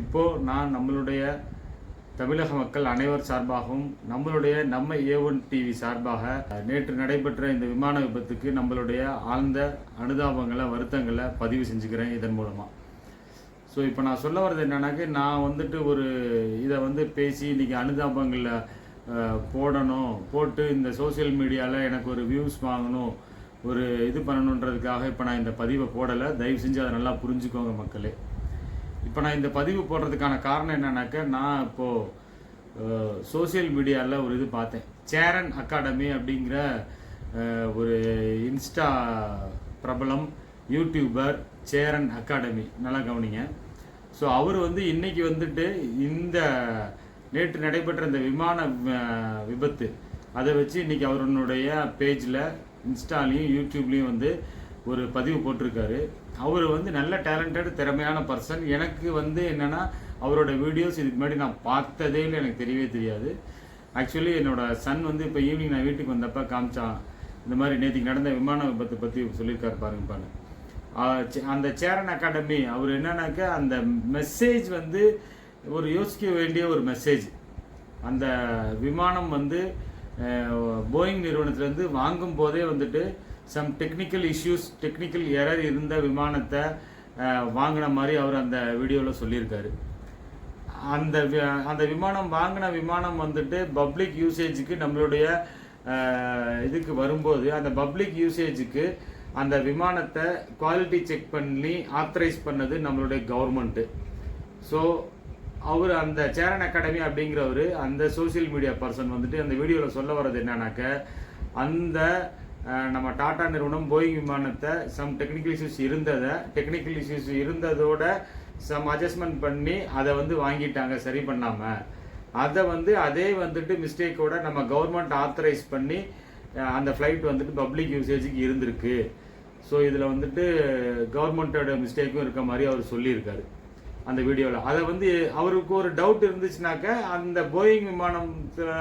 இப்போது நான் நம்மளுடைய தமிழக மக்கள் அனைவர் சார்பாகவும் நம்மளுடைய நம்ம ஏ ஒன் டிவி சார்பாக நேற்று நடைபெற்ற இந்த விமான விபத்துக்கு நம்மளுடைய ஆழ்ந்த அனுதாபங்களை வருத்தங்களை பதிவு செஞ்சுக்கிறேன் இதன் மூலமாக ஸோ இப்போ நான் சொல்ல வர்றது என்னன்னாக்க நான் வந்துட்டு ஒரு இதை வந்து பேசி இன்றைக்கி அனுதாபங்களில் போடணும். போட்டு இந்த சோஷியல் மீடியாவில் எனக்கு ஒரு வியூஸ் வாங்கணும் ஒரு இது பண்ணணுன்றதுக்காக இப்போ நான் இந்த பதிவை போடலை. தயவு செஞ்சு அதை நல்லா புரிஞ்சுக்கோங்க மக்களே. இப்போ நான் இந்த பதிவு போடுறதுக்கான காரணம் என்னன்னாக்க நான் இப்போது சோஷியல் மீடியாவில் ஒரு இது பார்த்தேன். சேரன் அகாடமி அப்படிங்கிற ஒரு இன்ஸ்டா பிரபலம் யூடியூபர் சேரன் அகாடமி நல்லா கவனிங்க. ஸோ அவர் வந்து இன்னைக்கு வந்துட்டு இந்த நேற்று நடைபெற்ற இந்த விமான விபத்து அதை வச்சு இன்னைக்கு அவருடைய பேஜில் இன்ஸ்டாலையும் யூடியூப்லேயும் வந்து ஒரு பதிவு போட்டிருக்காரு. அவர் வந்து நல்ல டேலண்டட் திறமையான பர்சன் எனக்கு வந்து என்னென்னா அவரோட வீடியோஸ் இதுக்கு முன்னாடி நான் பார்த்ததே இல்லை எனக்கு தெரியவே தெரியாது. ஆக்சுவலி என்னோட சன் வந்து இப்போ ஈவினிங் நான் வீட்டுக்கு வந்தப்போ காமிச்சான். இந்த மாதிரி நேற்றுக்கு நடந்த விமான விபத்தை பற்றி சொல்லியிருக்காரு பாருங்க பாருங்க. சே- அந்த சேரன் அகாடமி அவர் என்னன்னாக்கா அந்த மெசேஜ் வந்து ஒரு யோசிக்க வேண்டிய ஒரு மெசேஜ் அந்த விமானம் வந்து போயிங் நிறுவனத்திலேருந்து வாங்கும் போதே வந்துட்டு some technical issues technical error இருந்த விமானத்தை வாங்கின மாதிரி அவர் அந்த வீடியோவில் சொல்லியிருக்காரு. அந்த வி- அந்த விமானம் வாங்கின விமானம் வந்துட்டு பப்ளிக் யூசேஜுக்கு நம்மளுடைய இதுக்கு வரும்போது அந்த பப்ளிக் யூசேஜுக்கு அந்த விமானத்தை குவாலிட்டி செக் பண்ணி ஆத்தரைஸ் பண்ணது நம்மளுடைய கவர்மெண்ட்டு ஸோ அவர் அந்த சேரன் அகாடமி அப்படிங்கிறவர் அந்த சோஷியல் மீடியா பர்சன் வந்துட்டு அந்த வீடியோவில் சொல்ல வர்றது என்னன்னாக்க அந்த நம்ம டாடா நிறுவனம் போயிங் விமானத்தை சம் டெக்னிக்கல் இஷ்யூஸ் இருந்ததை டெக்னிக்கல் இஷ்யூஸ் இருந்ததோட சம் அட்ஜஸ்ட்மெண்ட் பண்ணி அதை வந்து வாங்கிட்டாங்க சரி பண்ணாமல் அதை வந்து அதே வந்துட்டு மிஸ்டேக்கோட நம்ம கவர்மெண்ட் ஆத்தரைஸ் பண்ணி அந்த ஃப்ளைட் வந்துட்டு பப்ளிக் யூசேஜுக்கு இருந்திருக்கு. ஸோ இதில் வந்துட்டு கவர்மெண்ட்டோட மிஸ்டேக்கும் இருக்க மாதிரி அவர் சொல்லியிருக்காரு அந்த வீடியோவில் அதை வந்து அவருக்கு ஒரு டவுட் இருந்துச்சுனாக்க அந்த போயிங் விமானத்தில்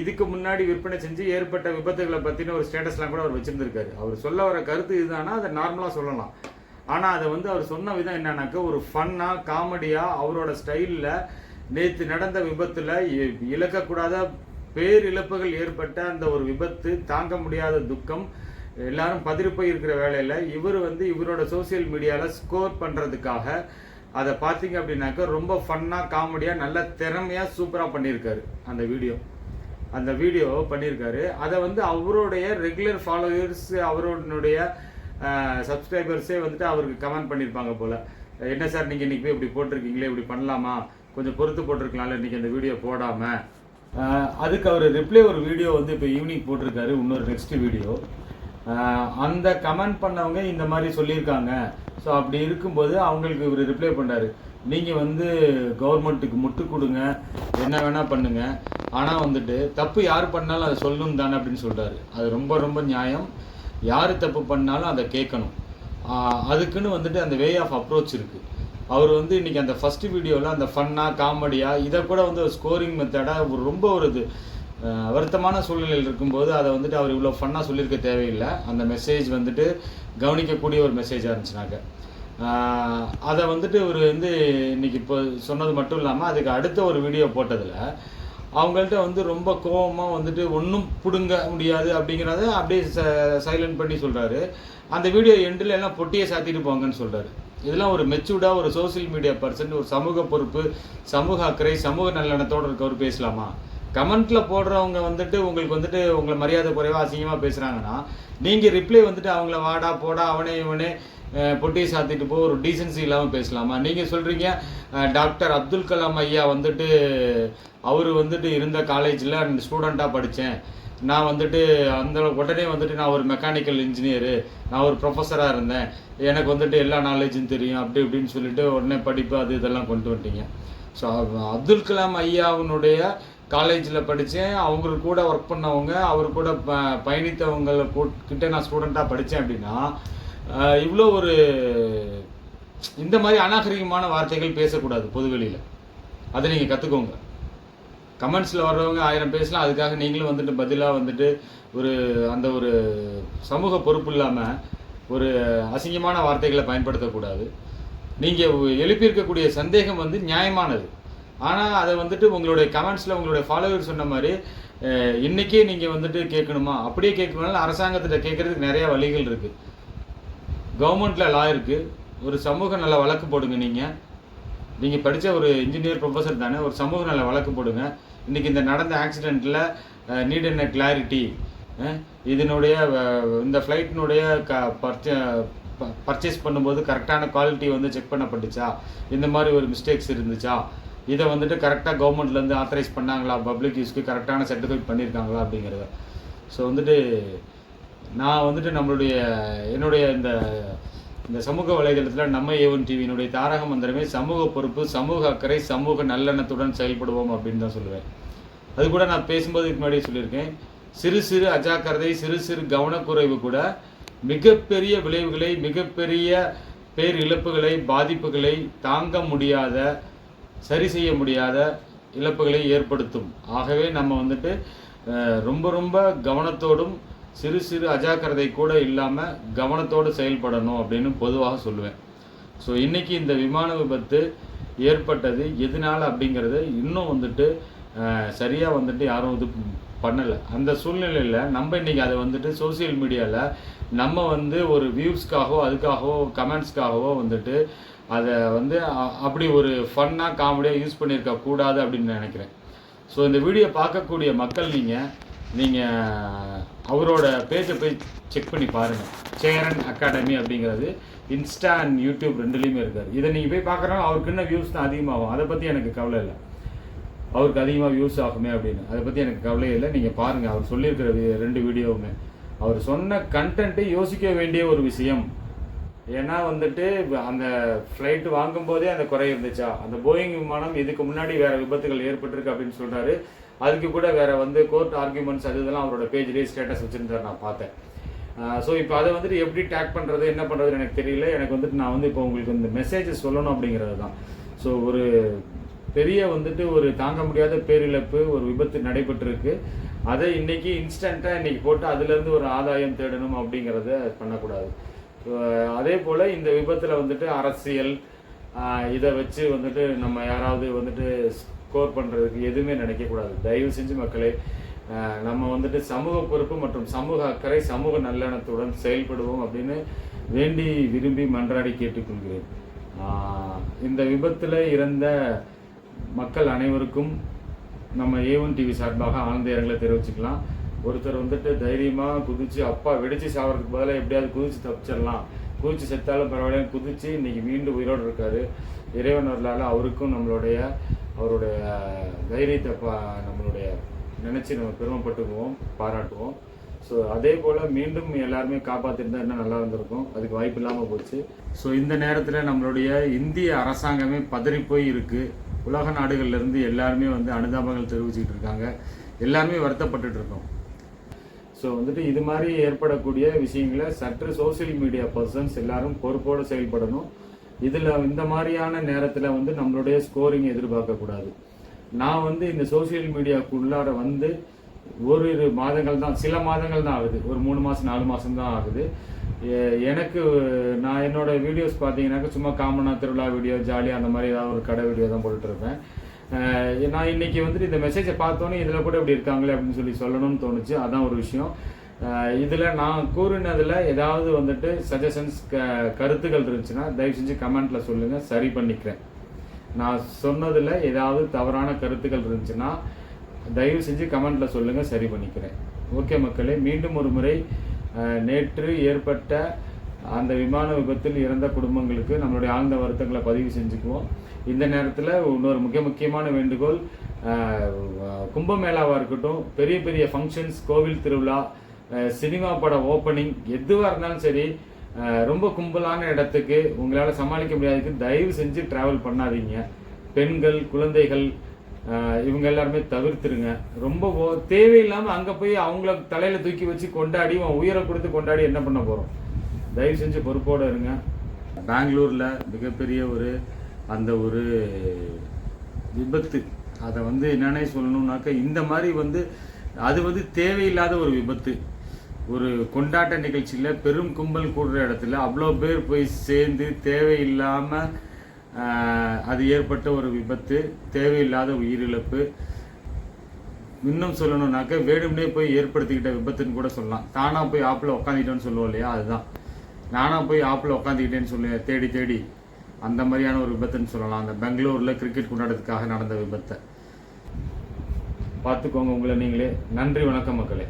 இதுக்கு முன்னாடி விற்பனை செஞ்சு ஏற்பட்ட விபத்துகளை பற்றின ஒரு ஸ்டேட்டஸ்லாம் கூட அவர் வச்சுருந்துருக்காரு. அவர் சொல்ல வர கருத்து இதுதானா? அதை நார்மலாக சொல்லலாம். ஆனால் அதை வந்து அவர் சொன்ன விதம் என்னன்னாக்க ஒரு ஃபன்னாக காமெடியாக அவரோட ஸ்டைலில் நேற்று நடந்த விபத்தில் இழக்கக்கூடாத பேரிழப்புகள் ஏற்பட்ட அந்த ஒரு விபத்து தாங்க முடியாத துக்கம் எல்லாரும் பதிர்ப்பை இருக்கிற வேலையில் இவர் வந்து இவரோட சோஷியல் மீடியாவில் ஸ்கோர் பண்ணுறதுக்காக அதை பார்த்தீங்க அப்படின்னாக்க ரொம்ப ஃபன்னாக காமெடியாக நல்ல திறமையாக சூப்பராக பண்ணியிருக்காரு அந்த வீடியோ அந்த வீடியோ பண்ணியிருக்காரு. அதை வந்து அவருடைய ரெகுலர் ஃபாலோவர்ஸ் அவருடைய சப்ஸ்கிரைபர்ஸே வந்துட்டு அவருக்கு கமெண்ட் பண்ணியிருப்பாங்க போல். என்ன சார் நீங்கள் இன்றைக்கி போய் இப்படி போட்டிருக்கீங்களே இப்படி பண்ணலாமா? கொஞ்சம் பொறுத்து போட்டிருக்கலாம்ல இன்றைக்கி அந்த வீடியோ போடாமல் அதுக்கு அவர் ரிப்ளை ஒரு வீடியோ வந்து இப்போ ஈவினிங் போட்டிருக்காரு இன்னொரு நெக்ஸ்ட் வீடியோ அந்த கமெண்ட் பண்ணவங்க இந்த மாதிரி சொல்லியிருக்காங்க. ஸோ அப்படி இருக்கும்போது அவங்களுக்கு இவர் ரிப்ளை பண்ணுறாரு நீங்கள் வந்து கவர்மெண்ட்டுக்கு முட்டு கொடுங்க. என்ன வேணால் பண்ணுங்கள் ஆனால் வந்துட்டு தப்பு யார் பண்ணாலும் அதை சொல்லணும் தானே அப்படின்னு சொல்கிறாரு அது ரொம்ப ரொம்ப நியாயம். யார் தப்பு பண்ணாலும் அதை கேட்கணும். அதுக்குன்னு வந்துட்டு அந்த வே ஆஃப் அப்ரோச் இருக்குது அவர் வந்து இன்னைக்கு அந்த ஃபஸ்ட்டு வீடியோவில் அந்த ஃபன்னாக காமெடியாக இதை கூட வந்து ஒரு ஸ்கோரிங் மெத்தடாக ஒரு ரொம்ப ஒரு இது வருத்தமான சூழ்நிலையில் இருக்கும்போது அதை வந்துட்டு அவர் இவ்வளோ ஃபன்னாக சொல்லியிருக்க தேவையில்லை. அந்த மெசேஜ் வந்துட்டு கவனிக்கக்கூடிய ஒரு மெசேஜாக இருந்துச்சுனாக்க. அதை வந்துட்டு இவர் வந்து இன்னைக்கு இப்போ சொன்னது மட்டும் இல்லாமல் அதுக்கு அடுத்த ஒரு வீடியோ போட்டதில் அவங்கள்ட்ட வந்து ரொம்ப கோவமாக வந்துட்டு ஒன்றும் பிடுங்க முடியாது அப்படிங்கிறத அப்படியே ச சைலண்ட் பண்ணி சொல்கிறாரு அந்த வீடியோ எண்டில் எல்லாம் பொட்டியை சாத்திட்டு போங்கன்னு சொல்கிறாரு இதெல்லாம் ஒரு மெச்சூர்டாக ஒரு சோஷியல் மீடியா பர்சன் ஒரு சமூக பொறுப்பு சமூக அக்கறை சமூக நல்லெண்ணத்தோடு இருக்கவர் பேசலாமா? கமெண்ட்டில் போடுறவங்க வந்துட்டு உங்களுக்கு வந்துட்டு உங்களை மரியாதை குறைவாக அசிங்கமாக பேசுகிறாங்கன்னா நீங்கள் ரிப்ளை வந்துட்டு அவங்கள வாடா போடா அவனே இவனே பொட்டி சாத்திட்டு போ ஒரு டீசன்சி இல்லாமல் பேசலாமா? நீங்கள் சொல்கிறீங்க டாக்டர் அப்துல் கலாம் ஐயா வந்துட்டு அவர் வந்துட்டு இருந்த காலேஜில் ஸ்டூடெண்ட்டாக படித்தேன் நான் வந்துட்டு அந்த உடனே வந்துட்டு நான் ஒரு மெக்கானிக்கல் இன்ஜினியரு நான் ஒரு ப்ரொஃபஸராக இருந்தேன். எனக்கு வந்துட்டு எல்லா நாலேஜும் தெரியும் அப்படி இப்படின்னு சொல்லிட்டு உடனே படிப்பு அது இதெல்லாம் கொண்டு வந்துட்டீங்க. ஸோ அப்துல் கலாம் ஐயாவினுடைய காலேஜில் படித்தேன் அவங்க கூட ஒர்க் பண்ணவங்க அவர் கூட ப பயணித்தவங்களை கிட்ட நான் ஸ்டூடெண்ட்டாக படித்தேன் அப்படின்னா இவ்வளோ ஒரு இந்த மாதிரி அநாகரிகமான வார்த்தைகள் பேசக்கூடாது பொதுவெளியில். அதை நீங்கள் கற்றுக்கோங்க கமெண்ட்ஸில் வர்றவங்க ஆயிரம் பேசலாம். அதுக்காக நீங்களும் வந்துட்டு பதிலாக வந்துட்டு ஒரு அந்த ஒரு சமூக பொறுப்பு இல்லாமல் ஒரு அசிங்கமான வார்த்தைகளை பயன்படுத்தக்கூடாது. நீங்கள் எழுப்பியிருக்கக்கூடிய சந்தேகம் வந்து நியாயமானது. ஆனால் அதை வந்துட்டு உங்களுடைய கமெண்ட்ஸில் உங்களுடைய ஃபாலோவர் சொன்ன மாதிரி இன்றைக்கே நீங்கள் வந்துட்டு கேட்கணுமா? அப்படியே கேட்கணும்னாலும் அரசாங்கத்திட்ட கேட்குறதுக்கு நிறையா வழிகள் இருக்குது கவர்மெண்ட்டில் லா இருக்குது ஒரு சமூக நல்ல வழக்கு போடுங்க நீங்கள் நீங்கள் படித்த ஒரு இன்ஜினியர் ப்ரொஃபஸர் தானே ஒரு சமூக நல்ல வழக்கு போடுங்க. இன்றைக்கி இந்த நடந்த ஆக்சிடெண்ட்டில் நீட் என்ன கிளாரிட்டி இதனுடைய இந்த ஃப்ளைட்டினுடைய க பர்ச்ச பர்ச்சேஸ் பண்ணும்போது கரெக்டான குவாலிட்டி வந்து செக் பண்ணப்பட்டுச்சா? இந்த மாதிரி ஒரு மிஸ்டேக்ஸ் இருந்துச்சா? இதை வந்துட்டு கரெக்டாக கவர்மெண்ட்லேருந்து ஆத்தரைஸ் பண்ணாங்களா? பப்ளிக் யூஸ்க்கு கரெக்டான சர்டிஃபிகேட் பண்ணியிருக்காங்களா அப்படிங்கிறத. ஸோ வந்துட்டு நான் வந்துட்டு நம்மளுடைய என்னுடைய இந்த இந்த சமூக வலைதளத்தில் நம்ம ஏவன் டிவியினுடைய தாரக மந்திரமே சமூக பொறுப்பு சமூக அக்கறை சமூக நல்லெண்ணத்துடன் செயல்படுவோம் அப்படின்னு தான் சொல்லுவேன். அது கூட நான் பேசும்போது இதுக்கு முன்னாடியே சொல்லியிருக்கேன். சிறு சிறு அஜாக்கிரதை சிறு சிறு கவனக்குறைவு கூட மிகப்பெரிய விளைவுகளை மிகப்பெரிய பேர் இழப்புகளை பாதிப்புகளை தாங்க முடியாத சரி செய்ய முடியாத இழப்புகளை ஏற்படுத்தும். ஆகவே நம்ம வந்துட்டு ரொம்ப ரொம்ப கவனத்தோடும் சிறு சிறு அஜாக்கிரதை கூட இல்லாமல் கவனத்தோடு செயல்படணும் அப்படின்னு பொதுவாக சொல்லுவேன். ஸோ இன்றைக்கி இந்த விமான விபத்து ஏற்பட்டது எதனால் அப்படிங்கிறது இன்னும் வந்துட்டு சரியாக வந்துட்டு யாரும் இது பண்ணலை. அந்த சூழ்நிலையில் நம்ம இன்றைக்கி அதை வந்துட்டு சோஷியல் மீடியாவில் நம்ம வந்து ஒரு வியூஸ்க்காகவோ அதுக்காகவோ கமெண்ட்ஸ்க்காகவோ வந்துட்டு அதை வந்து அப்படி ஒரு ஃபன்னாக காமெடியாக யூஸ் பண்ணியிருக்க கூடாது அப்படின்னு நினைக்கிறேன். ஸோ இந்த வீடியோ பார்க்கக்கூடிய மக்கள் நீங்கள் நீங்கள் அவரோட பேஜை போய் செக் பண்ணி பாருங்கள் சேரன் அகாடமி அப்படிங்கிறது இன்ஸ்டா அண்ட் யூடியூப் ரெண்டுலேயுமே இருக்கார் இதை நீங்கள் போய் பார்க்குறோம் அவருக்கு என்ன வியூஸ் தான் அதிகமாகும். அதை பற்றி எனக்கு கவலை இல்லை. அவருக்கு அதிகமாக வியூஸ் ஆகுமே அப்படின்னு. அதை பற்றி எனக்கு கவலையே இல்லை. நீங்கள் பாருங்கள் அவர் சொல்லியிருக்கிற ரெண்டு வீடியோவுமே. அவர் சொன்ன கண்டென்ட்டு யோசிக்க வேண்டிய ஒரு விஷயம். ஏன்னா வந்துட்டு அந்த ஃப்ளைட் வாங்கும்போதே அந்த குறை இருந்துச்சா? அந்த போயிங் விமானம் இதுக்கு முன்னாடி வேற விபத்துகள் ஏற்பட்டிருக்கு அப்படின்னு சொல்கிறாரு அதுக்கு கூட வேற வந்து கோர்ட் ஆர்குமெண்ட்ஸ் அது இதெல்லாம் அவரோட பேஜ்லேயே ஸ்டேட்டஸ் வச்சுருந்தார் நான் பார்த்தேன். ஸோ இப்போ அதை வந்துட்டு எப்படி டேக் பண்ணுறது என்ன பண்ணுறதுன்னு எனக்கு தெரியல. எனக்கு வந்துட்டு நான் வந்து இப்போ உங்களுக்கு இந்த மெசேஜஸ் சொல்லணும் அப்படிங்கிறது தான். ஸோ ஒரு பெரிய வந்துட்டு ஒரு தாங்க முடியாத பேரிழப்பு ஒரு விபத்து நடைபெற்றிருக்கு. அதை இன்னைக்கு இன்ஸ்டண்ட்டாக இன்னைக்கு போட்டு அதுலேருந்து ஒரு ஆதாயம் தேடணும் அப்படிங்கிறத பண்ணக்கூடாது. அதே போல் இந்த விபத்தில் வந்துட்டு அரசியல் இதை வச்சு வந்துட்டு நம்ம யாராவது வந்துட்டு ஸ்கோர் பண்ணுறதுக்கு எதுவுமே நினைக்கக்கூடாது. தயவு செஞ்சு மக்களே நம்ம வந்துட்டு சமூக பொறுப்பு மற்றும் சமூக அக்கறை சமூக நல்லெண்ணத்துடன் செயல்படுவோம் அப்படின்னு வேண்டி விரும்பி மன்றாடி கேட்டுக்கொள்கிறேன். இந்த விபத்தில் இறந்த மக்கள் அனைவருக்கும் நம்ம ஏ ஒன் டிவி சார்பாக ஆழ்ந்த இரங்கலை தெரிவிச்சுக்கலாம். ஒருத்தர் வந்துட்டு தைரியமாக குதிச்சு அப்பா வெடிச்சு சாவறதுக்கு பதிலாக எப்படியாவது குதிச்சு தப்பிச்சிடலாம். குதிச்சு செத்தாலும் பரவாயில்ல குதிச்சு இன்னைக்கு மீண்டும் உயிரோடு இருக்காரு. இறைவன் அவருக்கும் நம்மளுடைய அவருடைய தைரியத்தை பா நம்மளுடைய நினச்சி நம்ம பெருமைப்பட்டுக்குவோம் பாராட்டுவோம். ஸோ அதே போல் மீண்டும் எல்லாருமே காப்பாற்றிருந்தா இன்னும் நல்லா இருந்திருக்கும். அதுக்கு வாய்ப்பு இல்லாமல் போச்சு. ஸோ இந்த நேரத்தில் நம்மளுடைய இந்திய அரசாங்கமே பதறி போய் இருக்குது உலக நாடுகள்லேருந்து எல்லாருமே வந்து அனுதாபங்கள் தெரிவிச்சுக்கிட்டு இருக்காங்க. எல்லாருமே வருத்தப்பட்டுட்டு இருக்கோம். ஸோ வந்துட்டு இது மாதிரி ஏற்படக்கூடிய விஷயங்களை சற்று சோஷியல் மீடியா பர்சன்ஸ் எல்லாரும் பொறுப்போடு செயல்படணும். இதில் இந்த மாதிரியான நேரத்தில் வந்து நம்மளுடைய ஸ்கோரிங் எதிர்பார்க்கக்கூடாது. நான் வந்து இந்த சோஷியல் மீடியாவுக்கு உள்ளார வந்து இரு மாதங்கள் தான் சில மாதங்கள் தான் ஆகுது. ஒரு மூணு மாதம் நாலு மாதம் தான் ஆகுது. எனக்கு நான் என்னோட வீடியோஸ் பார்த்தீங்கன்னாக்க சும்மா காமனாக திருவிழா வீடியோ ஜாலியாக அந்த மாதிரி ஏதாவது ஒரு கடை வீடியோ தான் போட்டுட்ருப்பேன் நான் இன்னைக்கு வந்துட்டு இந்த மெசேஜை பார்த்தோன்னே இதில் கூட இப்படி இருக்காங்களே அப்படின்னு சொல்லி சொல்லணும்னு தோணுச்சு. அதான் ஒரு விஷயம். இதில் நான் கூறினதில் ஏதாவது வந்துட்டு சஜஷன்ஸ் கருத்துக்கள் இருந்துச்சுன்னா தயவு செஞ்சு கமெண்ட்டில் சொல்லுங்கள் சரி பண்ணிக்கிறேன். நான் சொன்னதில் ஏதாவது தவறான கருத்துக்கள் இருந்துச்சுன்னா தயவு செஞ்சு கமெண்ட்டில் சொல்லுங்கள் சரி பண்ணிக்கிறேன். ஓகே மக்களே மீண்டும் ஒரு முறை நேற்று ஏற்பட்ட அந்த விமான விபத்தில் இறந்த குடும்பங்களுக்கு நம்மளுடைய ஆழ்ந்த வருத்தங்களை பதிவு செஞ்சுக்குவோம். இந்த நேரத்தில் இன்னொரு மிக முக்கியமான வேண்டுகோள் கும்பமேளாவாக இருக்கட்டும் பெரிய பெரிய ஃபங்க்ஷன்ஸ் கோவில் திருவிழா சினிமா பட ஓப்பனிங் எதுவாக இருந்தாலும் சரி ரொம்ப கும்பலான இடத்துக்கு உங்களால் சமாளிக்க முடியாதுக்கு தயவு செஞ்சு ட்ராவல் பண்ணாதீங்க. பெண்கள் குழந்தைகள் இவங்க எல்லாருமே தவிர்த்துருங்க. ரொம்ப ஓ- தேவையில்லாமல் அங்கே போய் அவங்கள தலையில் தூக்கி வச்சு கொண்டாடி உன் உயிரை கொடுத்து கொண்டாடி என்ன பண்ண போகிறோம் தயவு செஞ்சு பொறுப்போடு இருங்க. பெங்களூரில் மிகப்பெரிய ஒரு அந்த ஒரு விபத்து. அதை வந்து என்னன்னே சொல்லணுன்னாக்கா இந்த மாதிரி வந்து அது வந்து தேவையில்லாத ஒரு விபத்து. ஒரு கொண்டாட்ட நிகழ்ச்சியில் பெரும் கும்பல் கூடுற இடத்துல அவ்வளோ பேர் போய் சேர்ந்து தேவையில்லாமல் அது ஏற்பட்ட ஒரு விபத்து தேவையில்லாத உயிரிழப்பு. இன்னும் சொல்லணும்னாக்க வேணும்னே போய் ஏற்படுத்திக்கிட்ட விபத்துன்னு கூட சொல்லலாம். தானாக போய் ஆப்பில் உட்காந்துக்கிட்டோன்னு சொல்லுவோம் இல்லையா? அதுதான். நானாக போய் ஆப்பில் உட்காந்துக்கிட்டேன்னு சொல்லி தேடி தேடி அந்த மாதிரியான ஒரு விபத்துன்னு சொல்லலாம். அந்த பெங்களூரில் கிரிக்கெட் கொண்டாடுறதுக்காக நடந்த விபத்தை. பார்த்துக்கோங்க உங்களை நீங்களே. நன்றி வணக்கம் மக்களே.